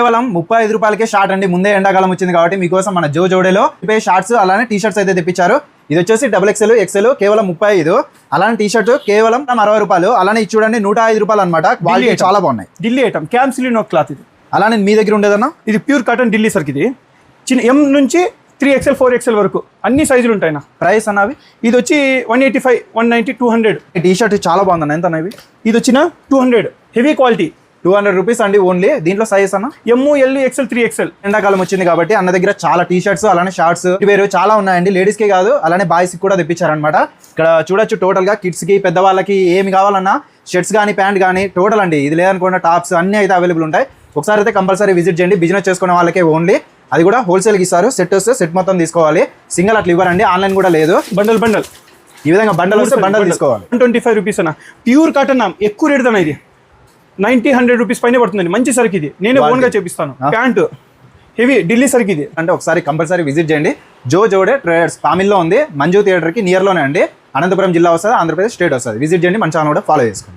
కేవలం ముప్పై ఐదు రూపాయలకే షార్ట్ అండి. ముందే ఎండాకాలం వచ్చింది కాబట్టి మీకోసం మన జో జోడేలో ముప్పై షార్ట్స్ అలానే టీ షర్ట్స్ అయితే తెప్పించారు. ఇది వచ్చేసి డబుల్ ఎక్స్ఎల్ ఎక్స్ఎల్ కేవలం ముప్పై ఐదు. అలానే టీ షర్ట్ కేవలం అరవై రూపాయలు. అలానే ఇది చూడండి నూట ఐదు రూపాయలు అనమాట క్వాలిటీ. చాలా బాగున్నాయి. ఢిల్లీ ఐటమ్ క్యామ్సిలినో క్లాత్ ఇది. అలానే మీ దగ్గర ఉండేదన్నా? ఇది ప్యూర్ కాటన్ ఢిల్లీ సర్కి ఇది. చిన్న ఎం నుంచి త్రీ ఎక్స్ఎల్ ఫోర్ ఎక్స్ఎల్ వరకు. అన్ని సైజులు ఉంటాయి నా. ప్రైస్ అన్నవి ఇది వచ్చి one eighty five one ninety two hundred ఈ టీ షర్ట్ చాలా బాగుందన్న. ఎంత అన్న ఇవి? ఇది వచ్చిన two hundred heavy quality two hundred rupees అండి ఓన్లీ. దీంట్లో సైజ్ అన్న? M L XL three XL ఎండాకాలం వచ్చింది కాబట్టి అన్న దగ్గర చాలా టీ షర్ట్స్ అలానే షార్ట్స్ వేరు చాలా ఉన్నాయండి. లేడీస్కి కాదు అలానే బాయ్స్కి కూడా తెప్పించారనమాట ఇక్కడ చూడొచ్చు టోటల్గా కిడ్స్కి పెద్దవాళ్ళకి ఏమి కావాలన్నా షర్ట్స్ కానీ ప్యాంట్ కానీ టోటల్ అండి. ఇది లేదనుకున్న టాప్స్ అన్ని అయితే అవైలబుల్ ఉంటాయి. ఒకసారి అయితే కంపల్సరీ విజిట్ చేయండి. బిజినెస్ చేసుకునే వాళ్ళకే ఓన్లీ అది కూడా హోల్సేల్కి ఇస్తారు. సెట్ వస్తే సెట్ మొత్తం తీసుకోవాలి. సింగిల్ అట్లా ఇవ్వరండి. ఆన్లైన్ కూడా లేదు. బండల్ బండల్ ఈ విధంగా బండల్ వస్తే బండల్ తీసుకోవాలి. ట్వంటీ ఫైవ్ రూపీస్ అన్న. ప్యూర్ కాటన్ ఎక్కువ రేట్ అన్న ఇది. నైన్టీ హండ్రెడ్ రూపీస్ పైన పడుతుంది మంచి సరికి ఇది. నేనే. ఓన్గా చేపిస్తాను. ప్యాంట్. హెవీ ఢిల్లీ సరికి ఇది. అంటే ఒకసారి కంపల్సరీ విజిట్ చేయండి. జో జోడే ట్రేడర్స్ పామిల్లో ఉంది. మంజు థియేటర్కి నియర్లోనే అండి. అనంతపురం జిల్లా వస్తుంది ఆంధ్రప్రదేశ్ స్టేట్ వస్తుంది. విజిట్ చేయండి మన ఛానల్ కూడా ఫాలో చేసుకోండి.